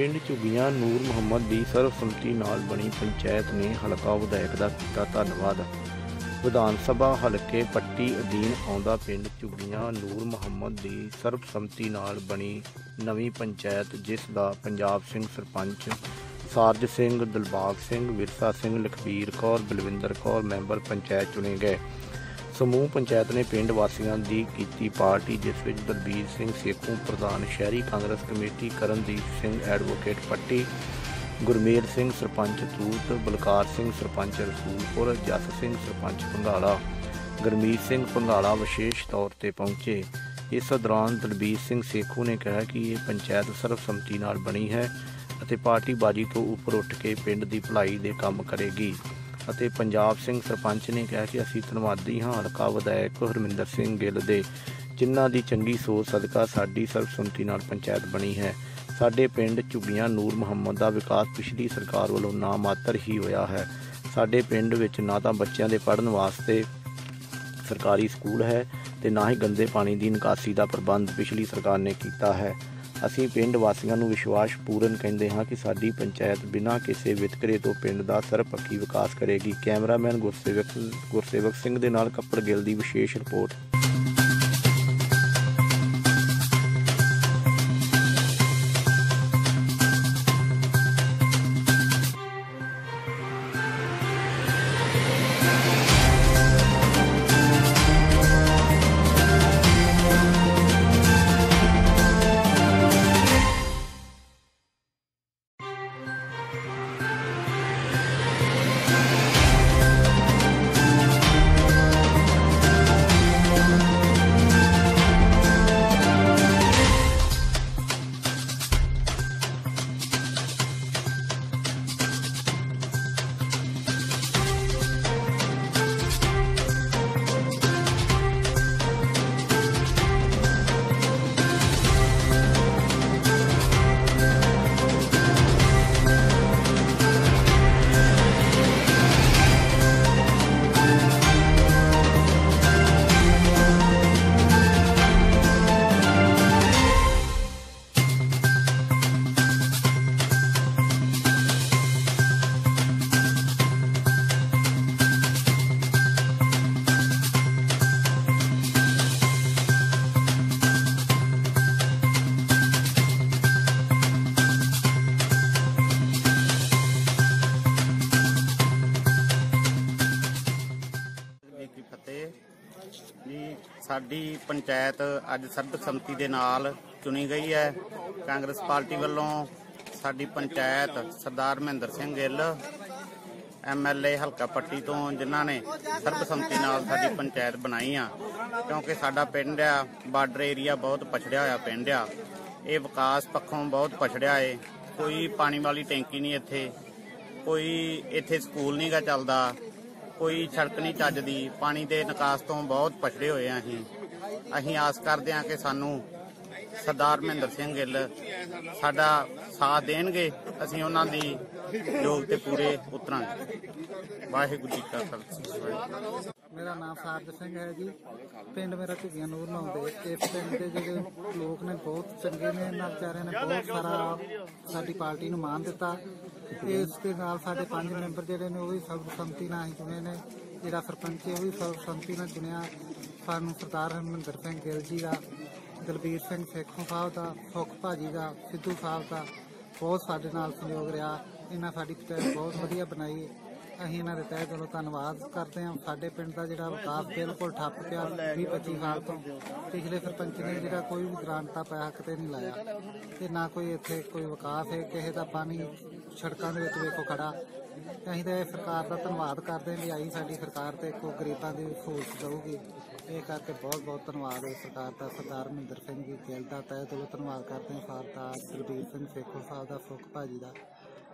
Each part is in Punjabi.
ਪਿੰਡ ਝੁੱਗੀਆਂ ਨੂਰ ਮੁਹੰਮਦ ਦੀ ਸਰਬਸੰਮਤੀ ਨਾਲ ਬਣੀ ਪੰਚਾਇਤ ਨੇ ਹਲਕਾ ਵਿਧਾਇਕ ਦਾ ਕੀਤਾ ਧੰਨਵਾਦ। ਵਿਧਾਨ ਸਭਾ ਹਲਕੇ ਪੱਟੀ ਅਧੀਨ ਆਉਂਦਾ ਪਿੰਡ ਝੁੱਗੀਆਂ ਨੂਰ ਮੁਹੰਮਦ ਦੀ ਸਰਬਸੰਮਤੀ ਨਾਲ ਬਣੀ ਨਵੀਂ ਪੰਚਾਇਤ, ਜਿਸ ਦਾ ਪੰਜਾਬ ਸਿੰਘ ਸਰਪੰਚ ਸਾਰਜ ਸਿੰਘ, ਦਿਲਬਾਗ ਸਿੰਘ, ਵਿਰਸਾ ਸਿੰਘ, ਲਖਬੀਰ ਕੌਰ, ਬਲਵਿੰਦਰ ਕੌਰ ਮੈਂਬਰ ਪੰਚਾਇਤ ਚੁਣੇ ਗਏ। ਸਮੂਹ ਪੰਚਾਇਤ ਨੇ ਪਿੰਡ ਵਾਸੀਆਂ ਦੀ ਕੀਤੀ ਪਾਰਟੀ, ਜਿਸ ਵਿੱਚ ਦਲਬੀਰ ਸਿੰਘ ਸੇਖੂ, ਪ੍ਰਧਾਨ ਸ਼ਹਿਰੀ ਕਾਂਗਰਸ ਕਮੇਟੀ, ਕਰਨਦੀਪ ਸਿੰਘ ਐਡਵੋਕੇਟ ਪੱਟੀ, ਗੁਰਮੇਲ ਸਿੰਘ ਸਰਪੰਚ ਤੂਤ, ਬਲਕਾਰ ਸਿੰਘ ਸਰਪੰਚ ਰਸੂਲਪੁਰ, ਜਸ ਸਿੰਘ ਸਰਪੰਚ ਭੰਗਾਲਾ, ਗਰਮੀਤ ਸਿੰਘ ਭੰਗਾਲਾ ਵਿਸ਼ੇਸ਼ ਤੌਰ ਤੇ ਪਹੁੰਚੇ। ਇਸ ਦੌਰਾਨ ਦਲਬੀਰ ਸਿੰਘ ਸੇਖੂ ਨੇ ਕਿਹਾ ਕਿ ਇਹ ਪੰਚਾਇਤ ਸਰਬਸੰਮਤੀ ਨਾਲ ਬਣੀ ਹੈ ਅਤੇ ਪਾਰਟੀ ਬਾਜੀ ਤੋਂ ਉੱਪਰ ਉੱਠ ਕੇ ਪਿੰਡ ਦੀ ਭਲਾਈ ਦੇ ਕੰਮ ਕਰੇਗੀ। ਅਤੇ ਪੰਜਾਬ ਸਿੰਘ ਸਰਪੰਚ ਨੇ ਕਿਹਾ ਕਿ ਅਸੀਂ ਧੰਨਵਾਦੀ ਹਾਂ ਹਲਕਾ ਵਿਧਾਇਕ ਹਰਮਿੰਦਰ ਸਿੰਘ ਗਿੱਲ ਦੇ, ਜਿਨ੍ਹਾਂ ਦੀ ਚੰਗੀ ਸੋਚ ਸਦਕਾ ਸਾਡੀ ਸਰਬਸੰਮਤੀ ਨਾਲ ਪੰਚਾਇਤ ਬਣੀ ਹੈ। ਸਾਡੇ ਪਿੰਡ ਝੁੱਗੀਆਂ ਨੂਰ ਮੁਹੰਮਦ ਦਾ ਵਿਕਾਸ ਪਿਛਲੀ ਸਰਕਾਰ ਵੱਲੋਂ ਨਾ ਮਾਤਰ ਹੀ ਹੋਇਆ ਹੈ। ਸਾਡੇ ਪਿੰਡ ਵਿੱਚ ਨਾ ਤਾਂ ਬੱਚਿਆਂ ਦੇ ਪੜ੍ਹਨ ਵਾਸਤੇ ਸਰਕਾਰੀ ਸਕੂਲ ਹੈ ਤੇ ਨਾ ਹੀ ਗੰਦੇ ਪਾਣੀ ਦੀ ਨਿਕਾਸੀ ਦਾ ਪ੍ਰਬੰਧ ਪਿਛਲੀ ਸਰਕਾਰ ਨੇ ਕੀਤਾ ਹੈ। ਅਸੀਂ ਪਿੰਡ ਵਾਸੀਆਂ ਨੂੰ ਵਿਸ਼ਵਾਸ ਪੂਰਨ ਕਹਿੰਦੇ ਹਾਂ ਕਿ ਸਾਡੀ ਪੰਚਾਇਤ ਬਿਨਾਂ ਕਿਸੇ ਵਿਤਕਰੇ ਤੋਂ ਪਿੰਡ ਦਾ ਸਰਬਪੱਖੀ ਵਿਕਾਸ ਕਰੇਗੀ। ਕੈਮਰਾਮੈਨ ਗੁਰਸੇਵਕ ਗੁਰਸੇਵਕ ਸਿੰਘ ਦੇ ਨਾਲ ਕੱਪੜ ਗਿੱਲ ਦੀ ਵਿਸ਼ੇਸ਼ ਰਿਪੋਰਟ। ਜੀ ਸਾਡੀ ਪੰਚਾਇਤ ਅੱਜ ਸਰਬਸੰਮਤੀ ਦੇ ਨਾਲ ਚੁਣੀ ਗਈ ਹੈ। ਕਾਂਗਰਸ ਪਾਰਟੀ ਵੱਲੋਂ ਸਾਡੀ ਪੰਚਾਇਤ ਸਰਦਾਰ ਮਹਿੰਦਰ ਸਿੰਘ ਗਿੱਲ ਐਮਐਲਏ ਹਲਕਾ ਪੱਟੀ ਤੋਂ ਜਿਨ੍ਹਾਂ ਨੇ ਸਰਬਸੰਮਤੀ ਨਾਲ ਸਾਡੀ ਪੰਚਾਇਤ ਬਣਾਈ ਆ। ਕਿਉਂਕਿ ਸਾਡਾ ਪਿੰਡ ਆ, ਬਾਰਡਰ ਏਰੀਆ ਬਹੁਤ ਪਛੜਿਆ ਹੋਇਆ ਪਿੰਡ ਆ। ਇਹ ਵਿਕਾਸ ਪੱਖੋਂ ਬਹੁਤ ਪਛੜਿਆ ਏ। ਕੋਈ ਪਾਣੀ ਵਾਲੀ ਟੈਂਕੀ ਨਹੀਂ ਇੱਥੇ, ਕੋਈ ਇੱਥੇ ਸਕੂਲ ਨਹੀਂਗਾ ਚੱਲਦਾ। ਕੋਈ ਸੜਕ ਨਹੀਂ ਚੱਜਦੀ। ਪਾਣੀ ਦੇ ਨਿਕਾਸ ਤੋਂ ਬਹੁਤ ਪਛੜੇ ਹੋਏ ਆ ਅਸੀਂ। ਅਸੀਂ ਆਸ ਕਰਦੇ ਹਾਂ ਕਿ ਸਾਨੂੰ ਸਰਦਾਰ ਮਹਿੰਦਰ ਸਿੰਘ ਗਿੱਲ ਸਾਡਾ ਸਾਥ ਦੇਣਗੇ, ਅਸੀਂ ਉਹਨਾਂ ਦੀ ਯੋਗ ਤੇ ਪੂਰੇ ਉਤਰਾਂਗੇ। ਵਾਹਿਗੁਰੂ ਜੀ ਕਾ ਖਾਲਸਾ। ਮੇਰਾ ਨਾਮ ਸਾਰਜ ਸਿੰਘ ਹੈ ਜੀ। ਪਿੰਡ ਮੇਰਾ ਝੁੱਗੀਆਂ ਨੂਰ ਲਾਉਂਦੇ ਇਸ ਪਿੰਡ ਦੇ ਜਿਹੜੇ ਲੋਕ ਨੇ, ਬਹੁਤ ਚੰਗੇ ਨੇ। ਇਹਨਾਂ ਵਿਚਾਰਿਆਂ ਨੇ ਬਹੁਤ ਸਾਰਾ ਸਾਡੀ ਪਾਰਟੀ ਨੂੰ ਮਾਨ ਦਿੱਤਾ। ਇਸ ਦੇ ਨਾਲ ਸਾਡੇ ਪੰਜ ਮੈਂਬਰ ਜਿਹੜੇ ਨੇ, ਉਹ ਵੀ ਸਰਬਸੰਮਤੀ ਨਾਲ ਹੀ ਚੁਣੇ ਨੇ। ਜਿਹੜਾ ਸਰਪੰਚ ਹੈ, ਉਹ ਵੀ ਸਰਬਸੰਮਤੀ ਨਾਲ ਚੁਣਿਆ। ਸਾਨੂੰ ਸਰਦਾਰ ਹਰਮਿੰਦਰ ਸਿੰਘ ਗਿੱਲ ਜੀ ਦਾ ਦਲਬੀਰ ਸਿੰਘ ਸੇਖੋਂ ਸਾਹਿਬ ਦਾ, ਸੁੱਖ ਭਾਜੀ ਦਾ, ਸਿੱਧੂ ਸਾਹਿਬ ਦਾ ਬਹੁਤ ਸਾਡੇ ਨਾਲ ਸਹਿਯੋਗ ਰਿਹਾ। ਇਹਨਾਂ ਸਾਡੀ ਪੰਚਾਇਤ ਬਹੁਤ ਵਧੀਆ ਬਣਾਈ। ਅਸੀਂ ਇਹਨਾਂ ਦੇ ਤਹਿ ਦਿਲੋਂ ਧੰਨਵਾਦ ਕਰਦੇ ਹਾਂ। ਸਾਡੇ ਪਿੰਡ ਦਾ ਜਿਹੜਾ ਵਿਕਾਸ ਬਿਲਕੁਲ ਠੱਪ ਪਿਆ 20 25 ਸਾਲ ਤੋਂ। ਪਿਛਲੇ ਸਰਪੰਚ ਨੇ ਜਿਹੜਾ ਕੋਈ ਵੀ ਗ੍ਰਾਂਟਾ ਪੈਸਾ ਕਿਤੇ ਨਹੀਂ ਲਾਇਆ। ਤੇ ਨਾ ਕੋਈ ਇੱਥੇ ਕੋਈ ਵਿਕਾਸ ਹੈ। ਕਿਸੇ ਦਾ ਪਾਣੀ ਸੜਕਾਂ ਦੇ ਵਿੱਚ ਵੇਖੋ ਖੜਾ ਅਸੀਂ ਤਾਂ ਸਰਕਾਰ ਦਾ ਧੰਨਵਾਦ ਕਰਦੇ ਹਾਂ ਵੀ ਆਈ ਸਾਡੀ ਸਰਕਾਰ ਤੇ ਕੋ ਗਰੀਬਾਂ ਦੀ ਸਹੂਲਤ ਦਊਗੀ ਇਹ ਕਰਕੇ ਬਹੁਤ ਬਹੁਤ ਧੰਨਵਾਦ ਹੈ ਸਰਕਾਰ ਦਾ ਸਰਦਾਰ ਮਹਿੰਦਰ ਸਿੰਘ ਜੀ ਗਿੱਲ ਦਾ। ਤਹਿ ਦਿਲੋਂ ਧੰਨਵਾਦ ਕਰਦੇ ਹਾਂ ਸਰਦਾਰ ਦਲਬੀਰ ਸਿੰਘ ਸੇਖੋ ਸਾਹਿਬ ਦਾ ਸੁੱਖ ਭਾਜੀ ਦਾ।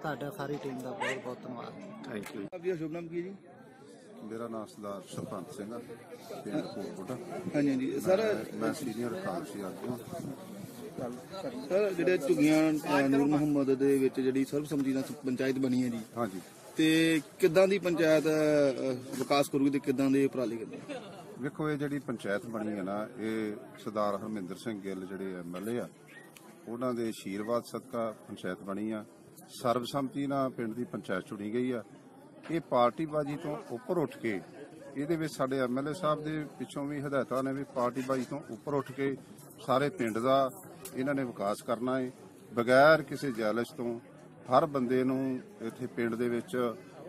ਤੁਹਾਡਾ ਸਾਰੀ ਟੀਮ ਦਾ ਬਹੁਤ ਬਹੁਤ ਧੰਨਵਾਦ। ਥੈਂਕ ਯੂ ਆਪ ਜੀ ਦਾ ਸ਼ੁਭ ਨਾਮ ਕੀ ਜੀ? ਮੇਰਾ ਨਾਮ ਸਰਦਾਰ ਸਰਪੰਚ ਸਿੰਘ ਆ ਪਿੰਡ ਕੋਟਕੋਟ। ਹਾਂਜੀ ਹਾਂਜੀ। ਸਰ ਮੈਂ ਸੀਨੀਅਰ ਕਾਂਗਰਸੀ ਆਗੂ ਹਾਂ ਸਰ ਜਿਹੜੇ ਝੁੱਗੀਆਂ ਨੂਰ ਮੁਹੰਮਦ ਦੇ ਵਿੱਚ ਜਿਹੜੀ ਸਰਬਸੰਮਤੀ ਨਾਲ ਪੰਚਾਇਤ ਬਣੀ ਹੈ ਜੀ। ਹਾਂਜੀ। ਤੇ ਕਿੱਦਾਂ ਦੀ ਪੰਚਾਇਤ ਵਿਕਾਸ ਕਰੂਗੀ ਤੇ ਕਿੱਦਾਂ ਦੇ ਉਪਰਾਲੇ ਕਰਦੇ ਵੇਖੋ ਇਹ ਜਿਹੜੀ ਪੰਚਾਇਤ ਬਣੀ ਹੈ ਨਾ ਇਹ ਸਰਦਾਰ ਹਰਮਿੰਦਰ ਸਿੰਘ ਗਿੱਲ ਜਿਹੜੇ ਐਮਐਲਏ ਆ ਉਹਨਾਂ ਦੇ ਆਸ਼ੀਰਵਾਦ ਸਦਕਾ ਪੰਚਾਇਤ ਬਣੀ ਆ। ਸਰਬਸੰਮਤੀ ਨਾਲ ਪਿੰਡ ਦੀ ਪੰਚਾਇਤ ਚੁਣੀ ਗਈ ਆ। ਇਹ ਪਾਰਟੀਬਾਜ਼ੀ ਤੋਂ ਉੱਪਰ ਉੱਠ ਕੇ ਇਹਦੇ ਵਿੱਚ ਸਾਡੇ ਐਮਐਲਏ ਸਾਹਿਬ ਦੇ ਪਿੱਛੋਂ ਵੀ ਹਦਾਇਤਾਂ ਨੇ ਵੀ ਪਾਰਟੀਬਾਜ਼ੀ ਤੋਂ ਉੱਪਰ ਉੱਠ ਕੇ ਸਾਰੇ ਪਿੰਡ ਦਾ ਇਹਨਾਂ ਨੇ ਵਿਕਾਸ ਕਰਨਾ ਹੈ ਬਗੈਰ ਕਿਸੇ ਜੈਲਸ ਤੋਂ ਹਰ ਬੰਦੇ ਨੂੰ ਇੱਥੇ ਪਿੰਡ ਦੇ ਵਿੱਚ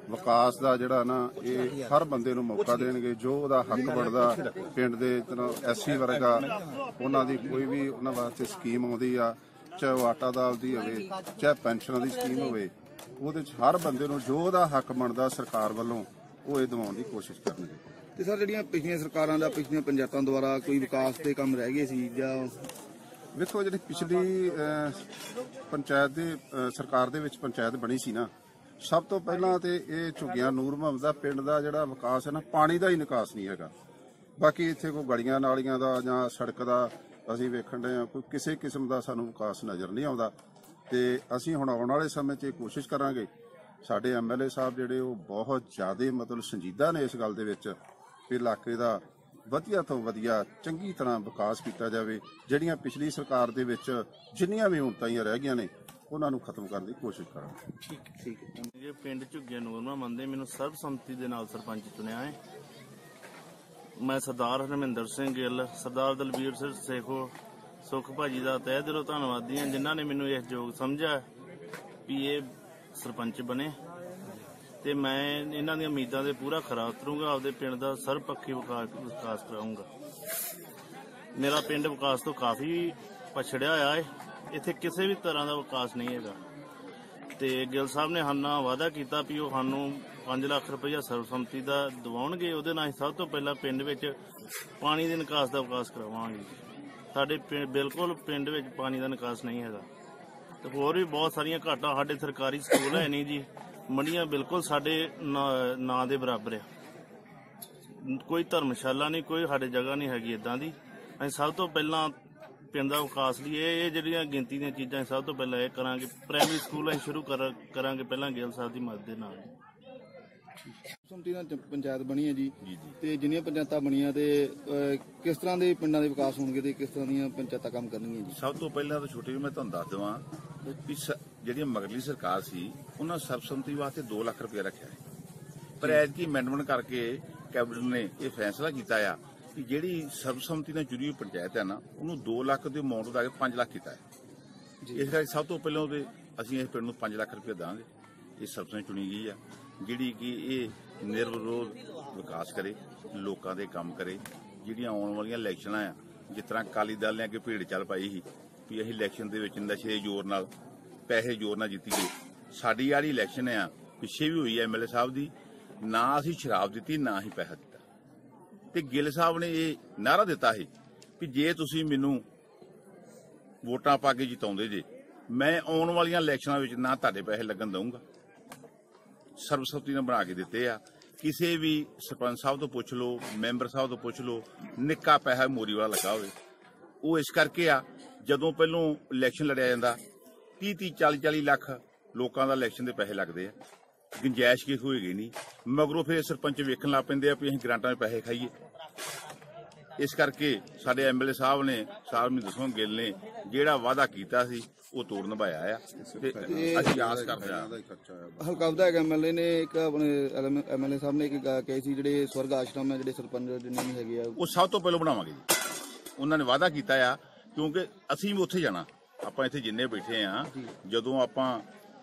ਵਿਕਾਸ ਦਾ ਜਿਹੜਾ ਨਾ ਇਹ ਹਰ ਬੰਦੇ ਨੂੰ ਮੌਕਾ ਦੇਣਗੇ। ਜੋ ਉਹਦਾ ਹੱਕ ਬਣਦਾ ਪਿੰਡ ਦੇ ਐਸਸੀ ਵਰਗਾ ਉਹਨਾਂ ਦੀ ਕੋਈ ਵੀ ਉਹਨਾਂ ਵਾਸਤੇ ਸਕੀਮ ਆਉਂਦੀ ਆ ਚਾਹੇ ਆਟਾ ਦਾਲ ਦੀ ਹੋਵੇ ਚਾਹੇ ਪੈਨਸ਼ਨਾਂ ਦੀ ਸਕੀਮ ਹੋਵੇ ਉਹਦੇ ਚ ਹਰ ਬੰਦੇ ਨੂੰ ਜੋ ਉਹਦਾ ਹੱਕ ਬਣਦਾ ਸਰਕਾਰ ਵੱਲੋਂ ਉਹ ਇਹ ਦਿਵਾਉਣ ਦੀ ਕੋਸ਼ਿਸ਼ ਕਰਨਗੇ। ਤੇ ਸਰ ਜਿਹੜੀਆਂ ਪਿਛਲੀਆਂ ਸਰਕਾਰਾਂ ਦਾ ਪਿਛਲੀਆਂ ਪੰਚਾਇਤਾਂ ਦੁਆਰਾ ਕੋਈ ਵਿਕਾਸ ਦੇ ਕੰਮ ਰਹਿ ਗਏ ਸੀ ਜਾਂ ਵੇਖੋ ਜਿਹੜੀ ਪਿਛਲੀ ਅਹ, ਪੰਚਾਇਤ ਦੇ ਅਹ, ਸਰਕਾਰ ਦੇ ਵਿੱਚ ਪੰਚਾਇਤ ਬਣੀ ਸੀ ਨਾ ਸਭ ਤੋਂ ਪਹਿਲਾਂ ਤੇ ਇਹ ਝੁੱਗੀਆਂ ਨੂਰ ਮੁਹੰਮਦ ਦਾ ਪਿੰਡ ਦਾ ਜਿਹੜਾ ਵਿਕਾਸ ਹੈ ਨਾ ਪਾਣੀ ਦਾ ਹੀ ਨਿਕਾਸ ਨਹੀਂ ਹੈਗਾ। ਬਾਕੀ ਇੱਥੇ ਕੋਈ ਗਲੀਆਂ ਨਾਲੀਆਂ ਦਾ ਜਾਂ ਸੜਕ ਦਾ ਅਸੀਂ ਵੇਖਣ ਦੇ ਆ ਕੋਈ ਕਿਸੇ ਕਿਸਮ ਦਾ ਸਾਨੂੰ ਵਿਕਾਸ ਨਜ਼ਰ ਨਹੀਂ ਆਉਂਦਾ। ਤੇ ਅਸੀਂ ਹੁਣ ਆਉਣ ਵਾਲੇ ਸਮੇਂ 'ਚ ਇਹ ਕੋਸ਼ਿਸ਼ ਕਰਾਂਗੇ। ਸਾਡੇ ਐਮਐਲਏ ਸਾਹਿਬ ਜਿਹੜੇ ਉਹ ਬਹੁਤ ਜ਼ਿਆਦਾ ਮਤਲਬ ਸੰਜੀਦਾ ਨੇ ਇਸ ਗੱਲ ਦੇ ਵਿੱਚ ਵੀ ਇਲਾਕੇ ਦਾ ਵਧੀਆ ਤੋਂ ਵਧੀਆ ਚੰਗੀ ਤਰ੍ਹਾਂ ਵਿਕਾਸ ਕੀਤਾ ਜਾਵੇ, ਜਿਹੜੀਆਂ ਪਿਛਲੀ ਸਰਕਾਰ ਦੇ ਵਿੱਚ ਜਿੰਨੀਆਂ ਵੀ ਉਣਤਾਈਆਂ ਰਹਿ ਗਈਆਂ ਨੇ, ਉਹਨਾਂ ਨੂੰ ਖਤਮ ਕਰਨ ਦੀ ਕੋਸ਼ਿਸ਼ ਕਰਾਂਗੇ। ਠੀਕ ਹੈ ਜੇ ਪਿੰਡ ਝੁੱਗੀਆਂ ਨੂਰਮਾ ਮੰਦੇ ਮੈਨੂੰ ਸਰਬਸੰਮਤੀ ਦੇ ਨਾਲ ਸਰਪੰਚ ਚੁਣਿਆ ਹੈ। ਮੈਂ ਸਰਦਾਰ ਹਰਮਿੰਦਰ ਸਿੰਘ ਗਿੱਲ, ਸਰਦਾਰ ਦਲਬੀਰ ਸਿੰਘ ਸੇਖੋ, ਸੁਖ ਭਾਜੀ ਦਾ ਤਹਿ ਦਿਲੋਂ ਧੰਨਵਾਦੀ ਹਾਂ, ਜਿਨ੍ਹਾਂ ਨੇ ਮੈਨੂੰ ਇਹ ਯੋਗ ਸਮਝਿਆ ਵੀ ਇਹ ਸਰਪੰਚ ਬਣੇ। ਤੇ ਮੈਂ ਇਹਨਾਂ ਦੀਆਂ ਉਮੀਦਾਂ ਦੇ ਪੂਰਾ ਖਰਾ ਉਤਰੂੰਗਾ, ਆਪਦੇ ਪਿੰਡ ਦਾ ਸਰਬਪੱਖੀ ਵਿਕਾਸ ਵਿਕਾਸ ਕਰਾਉਂਗਾ ਮੇਰਾ ਪਿੰਡ ਵਿਕਾਸ ਤੋਂ ਕਾਫੀ ਪਛੜਿਆ ਹੋਇਆ ਹੈ ਇੱਥੇ ਕਿਸੇ ਵੀ ਤਰ੍ਹਾਂ ਦਾ ਵਿਕਾਸ ਨਹੀਂ ਹੈਗਾ। ਤੇ ਗਿੱਲ ਸਾਹਿਬ ਨੇ ਹਾਨਾ ਵਾਅਦਾ ਕੀਤਾ ਵੀ ਉਹ ਸਾਨੂੰ 5 ਲੱਖ ਰੁਪਇਆ ਸਰਬਸੰਮਤੀ ਦਾ ਦਿਵਾਉਣਗੇ, ਉਹਦੇ ਨਾਲ ਅਸੀਂ ਸਭ ਤੋਂ ਪਹਿਲਾਂ ਪਿੰਡ ਵਿੱਚ ਪਾਣੀ ਦੇ ਨਿਕਾਸ ਦਾ ਵਿਕਾਸ ਕਰਾਵਾਂਗੇ। ਸਾਡੇ ਬਿਲਕੁਲ ਪਿੰਡ ਵਿੱਚ ਪਾਣੀ ਦਾ ਨਿਕਾਸ ਨਹੀਂ ਹੈਗਾ। ਤੇ ਹੋਰ ਵੀ ਬਹੁਤ ਸਾਰੀਆਂ ਘਾਟਾਂ, ਸਾਡੇ ਸਰਕਾਰੀ ਸਕੂਲ ਹੈ ਨਹੀਂ ਜੀ। ਮੰਡੀਆਂ ਬਿਲਕੁਲ ਸਾਡੇ ਨਾਂ ਦੇ ਬਰਾਬਰ ਆ। ਕੋਈ ਧਰਮਸ਼ਾਲਾ ਨਹੀਂ ਕੋਈ ਸਾਡੇ ਜਗ੍ਹਾ ਨਹੀਂ ਹੈਗੀ ਇਦਾਂ ਦੀ। ਅਸੀਂ ਸਭ ਤੋਂ ਪਹਿਲਾਂ ਪਿੰਡ ਦਾ ਵਿਕਾਸ ਲਈ ਇਹ ਇਹ ਜਿਹੜੀਆਂ ਗਿਣਤੀ ਦੀਆਂ ਚੀਜ਼ਾਂ ਸਭ ਤੋਂ ਪਹਿਲਾਂ ਇਹ ਕਰਾਂਗੇ। ਪ੍ਰਾਇਮਰੀ ਸਕੂਲ ਅਸੀਂ ਸ਼ੁਰੂ ਕਰ- ਕਰਾਂਗੇ ਪਹਿਲਾਂ ਗਿੱਲ ਸਾਹਿਬ ਦੀ ਮਦਦ ਦੇ ਨਾਲ। ਸੰਮਤੀ ਨਾਲ ਪੰਚਾਇਤ ਬਣੀ ਹੈ ਜੀ। ਤੇ ਜਿੰਨੀਆਂ ਪੰਚਾਇਤਾਂ ਬਣੀਆਂ ਤੇ ਕਿਸ ਤਰ੍ਹਾਂ ਦੇ ਪਿੰਡਾਂ ਦੇ ਵਿਕਾਸ ਹੋਣਗੇ ਤੇ ਕਿਸ ਤਰ੍ਹਾਂ ਦੀਆਂ ਪੰਚਾਇਤਾਂ ਕੰਮ ਕਰਨਗੀਆਂ ਜੀ? ਸਭ ਤੋਂ ਪਹਿਲਾਂ ਤਾਂ ਛੋਟੇ ਜਿਹੇ ਮੈਂ ਤੁਹਾਨੂੰ ਦੱਸ ਦੇਵਾਂ ਵੀ ਸ- ਜਿਹੜੀ ਮਗਰਲੀ ਸਰਕਾਰ ਸੀ ਉਹਨਾਂ ਸਰਬਸੰਮਤੀ ਵਾਸਤੇ 2 ਲੱਖ ਰੁਪਏ ਰੱਖਿਆ ਹੈ। ਪਰ ਐਤਕੀ ਅਮੈਂਡਮੈਂਟ ਕਰਕੇ ਕੈਬਨਿਟ ਨੇ ਇਹ ਫੈਸਲਾ ਕੀਤਾ ਆ ਕਿ ਜਿਹੜੀ ਸਰਬਸੰਮਤੀ ਨਾਲ ਜੁੜੀ ਹੋਈ ਪੰਚਾਇਤ ਹੈ ਨਾ ਉਹਨੂੰ 2 ਲੱਖ ਦੇ ਅਮਾਉਂਟ ਦਾ 5 ਲੱਖ ਕੀਤਾ ਹੈ। ਇਸ ਕਰਕੇ ਸਭ ਤੋਂ ਪਹਿਲਾਂ ਉਹਦੇ ਅਸੀਂ ਇਸ ਪਿੰਡ ਨੂੰ 5 ਲੱਖ ਰੁਪਏ ਦਾਂਗੇ। ਇਹ ਸਰਬਸੰਮਤੀ ਚੁਣੀ ਗਈ ਆ ਜਿਹੜੀ ਕਿ ਇਹ ਨਿਰਵਿਰੋਧ ਵਿਕਾਸ ਕਰੇ ਲੋਕਾਂ ਦੇ ਕੰਮ ਕਰੇ ਜਿਹੜੀਆਂ ਆਉਣ ਵਾਲੀਆਂ ਇਲੈਕਸ਼ਨਾਂ ਆ ਜਿਸ ਤਰ੍ਹਾਂ ਅਕਾਲੀ ਦਲ ਨੇ ਅੱਗੇ ਭੀੜ ਚੱਲ ਪਾਈ ਸੀ ਵੀ ਅਸੀਂ ਇਲੈਕਸ਼ਨ ਦੇ ਵਿੱਚ ਨਸ਼ੇ ਦੇ ਜ਼ੋਰ ਨਾਲ, ਪੈਸੇ ਜ਼ੋਰ ਨਾਲ ਜਿੱਤੀਏ ਸਾਡੀ ਜਿਹੜੀ ਇਲੈਕਸ਼ਨ ਆ, ਪਿੱਛੇ ਵੀ ਹੋਈ ਐ ਐਮਐਲਏ ਸਾਹਿਬ ਦੀ, ਨਾ ਅਸੀਂ ਸ਼ਰਾਬ ਦਿੱਤੀ, ਨਾ ਹੀ ਪੈਸਾ ਦਿੱਤਾ। ਤੇ ਗਿੱਲ ਸਾਹਿਬ ਨੇ ਇਹ ਨਾਰਾ ਦਿੱਤਾ ਸੀ ਕਿ ਜੇ ਤੁਸੀਂ ਮੈਨੂੰ ਵੋਟਾਂ ਪਾ ਕੇ ਜਿਤਾਉਂਦੇ ਜੇ, ਮੈਂ ਆਉਣ ਵਾਲੀਆਂ ਇਲੈਕਸ਼ਨਾਂ ਵਿੱਚ ਨਾ ਤੁਹਾਡੇ ਪੈਸੇ ਲੱਗਣ ਦਊਂਗਾ। ਸਰਬਸੰਮਤੀ ਨਾਲ ਬਣਾ ਕੇ ਦਿੱਤੇ ਆ। ਕਿਸੇ ਵੀ ਸਰਪੰਚ ਸਾਹਿਬ ਤੋਂ ਪੁੱਛ ਲਓ, ਮੈਂਬਰ ਸਾਹਿਬ ਤੋਂ ਪੁੱਛ ਲਓ, ਨਿੱਕਾ ਪੈਸਾ ਮੋਰੀ ਵਾਲਾ ਲੱਗਾ ਹੋਵੇ। ਉਹ ਇਸ ਕਰਕੇ ਆ ਜਦੋਂ ਪਹਿਲੋਂ ਇਲੈਕਸ਼ਨ ਲੜਿਆ ਜਾਂਦਾ 30 30 40 40 ਲੱਖ ਲੋਕਾਂ ਦਾ ਇਲੈਕਸ਼ਨ ਦੇ ਪੈਸੇ ਲੱਗਦੇ ਆ। ਗੁੰਜਾਇਸ਼ ਕੀ ਹੋਏਗੀ ਨਹੀਂ। ਮਗਰੋਂ ਫਿਰ ਸਰਪੰਚ ਵੇਖਣ ਲੱਗ ਪੈਂਦੇ ਆ ਵੀ ਅਸੀਂ ਗ੍ਰਾਂਟਾਂ ਦੇ ਪੈਸੇ ਖਾਈਏ। ਇਸ ਕਰਕੇ ਸਾਡੇ ਐਮਐਲਏ ਸਾਹਿਬ ਨੇ ਸਾਹਿਬ ਨੂੰ ਦੱਸੋ ਗਿੱਲ ਨੇ ਜਿਹੜਾ ਵਾਅਦਾ ਕੀਤਾ ਸੀ ਉਹ ਤੋੜ ਨਿਭਾਇਆ ਆ। ਤੇ ਅਸੀਂ ਆਸ ਕਰਦੇ ਆ। ਹਲਕਾ ਵਿਧਾਇਕ ਐਮਐਲਏ ਨੇ ਇੱਕ ਆਪਣੇ ਐਮਐਲਏ ਸਾਹਿਬ ਨੇ ਇੱਕ ਕਹੀ ਸੀ ਜਿਹੜੇ ਸਵਰਗ ਆਸ਼ਰਮ ਹੈ ਜਿਹੜੇ ਸਰਪੰਚ ਜਿੰਨੇ ਵੀ ਹੈਗੇ ਆ। ਉਹ ਸਭ ਤੋਂ ਪਹਿਲਾਂ ਬਣਾਵਾਂਗੇ ਜੀ। ਉਹਨਾਂ ਨੇ ਵਾਅਦਾ ਕੀਤਾ ਆ ਕਿਉਂਕਿ ਅਸੀਂ ਵੀ ਉੱਥੇ ਜਾਣਾ। ਆਪਾਂ ਇੱਥੇ ਜਿੰਨੇ ਬੈਠੇ ਆ ਜਦੋਂ ਆਪਾਂ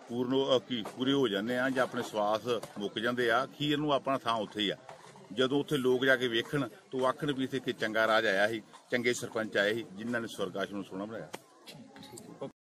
ਪੂਰਨ ਕੀ ਪੂਰੇ ਹੋ ਜਾਂਦੇ ਆ ਜਾਂ ਆਪਣੇ ਸਵਾਸ ਮੁੱਕ ਜਾਂਦੇ ਆ ਖੀਰ ਨੂੰ ਆਪਣਾ ਥਾਂ ਉੱਥੇ ਹੀ ਆ। ਜਦੋਂ ਉੱਥੇ ਲੋਕ ਜਾ ਕੇ ਵੇਖਣ ਤਾਂ ਆਖਣ ਵੀ ਇੱਥੇ ਕਿ ਚੰਗਾ ਰਾਜ ਆਇਆ ਸੀ ਚੰਗੇ ਸਰਪੰਚ ਆਏ ਸੀ ਜਿਨ੍ਹਾਂ ਨੇ ਸਵਰਗਾਸ਼ ਨੂੰ ਸੋਹਣਾ ਬਣਾਇਆ।